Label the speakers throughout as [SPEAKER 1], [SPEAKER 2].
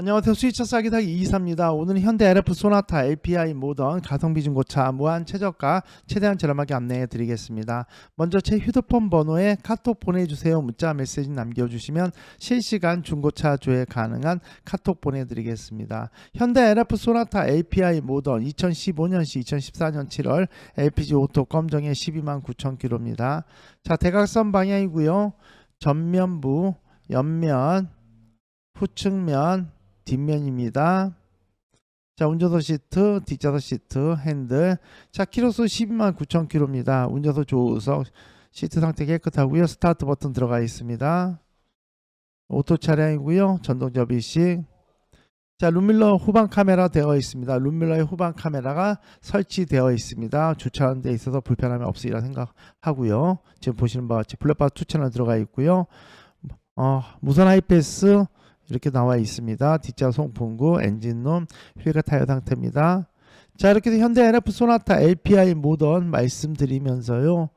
[SPEAKER 1] 안녕하세요. 스위처 싸기 사기 이이사입니다. 오늘은 현대 LF 소나타 API 모던 가성비 중고차 무한 최저가 최대한 저렴하게 안내해 드리겠습니다. 먼저 제 휴대폰 번호에 카톡 보내주세요. 문자 메시지 남겨주시면 실시간 중고차 조회 가능한 카톡 보내드리겠습니다. 현대 LF 소나타 API 모던 2015년시 2014년 7월 LPG 오토 검정에 12만 9천 킬로입니다. 자 대각선 방향이고요. 전면부, 옆면, 후측면, 뒷면입니다. 자, 운전석 시트, 뒷좌석 시트, 핸들. 자, 키로수 12만 9천 킬로입니다. 운전석 조우석 시트 상태 깨끗하고요. 스타트 버튼 들어가 있습니다. 오토 차량이고요. 전동 접이식. 자, 룸밀러 후방 카메라 되어 있습니다. 룸밀러의 후방 카메라가 설치되어 있습니다. 주차하는 데 있어서 불편함이 없으리라 생각하고요. 지금 보시는 바와 같이 블랙박스 투 채널 들어가 있고요. 어, 무선 하이패스 이렇게 나와 있습니다. 뒷좌 송풍구, 엔진룸, 휠과 타이어 상태입니다. 자 이렇게 해서 현대 NF 소나타 LPI 모던 말씀드리면서요.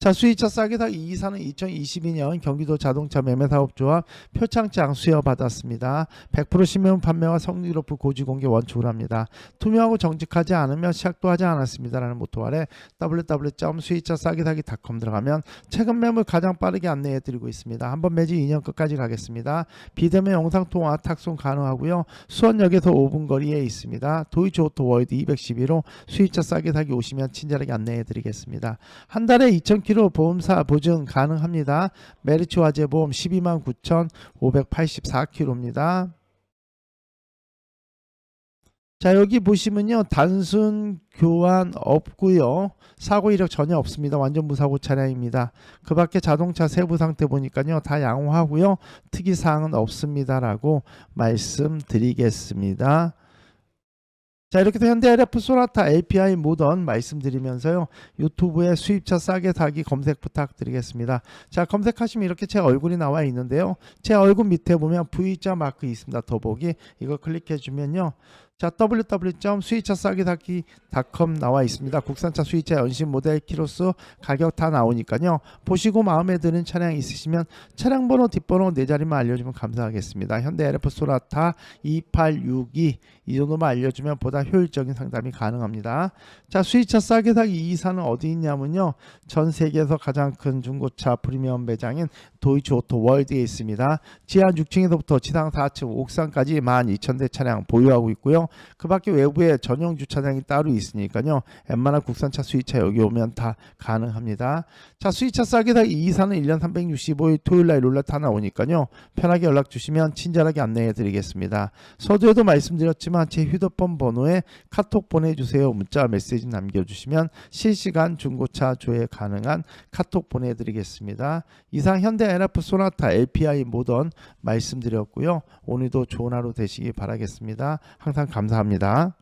[SPEAKER 1] 자 수입차 싸게 사기 이사는 2022년 경기도 자동차 매매사업조합 표창장 수여받았습니다. 100% 신명 판매와 성능 높은 고지 공개 원칙으로 합니다. 투명하고 정직하지 않으면 시작도 하지 않았습니다라는 모토 아래 www.수입차 싸게 사기.com 들어가면 최근 매물 가장 빠르게 안내해 드리고 있습니다. 한번 매지 2년 끝까지 가겠습니다. 비대면 영상 통화 탁송 가능하고요. 수원역에서 5분 거리에 있습니다. 도이치 오토 월드 211호 수입차 싸게 사기 오시면 친절하게 안내해 드리겠습니다. 한 달에 2,000km 보험사 보증 가능합니다. 메리츠 화재 보험 12만 9,584km입니다. 자 여기 보시면요. 단순 교환 없고요. 사고 이력 전혀 없습니다. 완전 무사고 차량입니다. 그 밖에 자동차 세부 상태 보니까요. 다 양호하고요. 특이 사항은 없습니다 라고 말씀드리겠습니다 자 이렇게 해서 현대 LF 소나타 API 모던 말씀드리면서요. 유튜브에 수입차 싸게 사기 검색 부탁드리겠습니다. 자 검색하시면 이렇게 제 얼굴이 나와 있는데요. 제 얼굴 밑에 보면 V자 마크 있습니다. 더보기. 이거 클릭해 주면요 자 www.수입차 싸게 사기.com 나와 있습니다 국산차 수입차 연식 모델 키로수 가격 다 나오니까요 보시고 마음에 드는 차량 있으시면 차량 번호 뒷번호 네 자리만 알려주면 감사하겠습니다 현대 LF 소나타 2862 이 정도만 알려주면 보다 효율적인 상담이 가능합니다. 자, 수입차 싸게 사기 이 이사는 어디 있냐면요. 전 세계에서 가장 큰 중고차 프리미엄 매장인 도이치 오토 월드에 있습니다. 지하 6층에서부터 지상 4층 옥상까지 12,000대 차량 보유하고 있고요. 그 밖에 외부에 전용 주차장이 따로 있으니까요. 웬만한 국산차 수입차 여기 오면 다 가능합니다. 자, 수입차 싸게 이 이사는 1년 365일 토요일 날 룰렛 하나 오니까요. 편하게 연락 주시면 친절하게 안내해 드리겠습니다. 서두에도 말씀드렸지만 제 휴대폰 번호에 카톡 보내주세요. 문자 메시지 남겨주시면 실시간 중고차 조회 가능한 카톡 보내드리겠습니다. 이상 현대 NF 소나타 LPI 모던 말씀드렸고요. 오늘도 좋은 하루 되시기 바라겠습니다. 항상 감사합니다.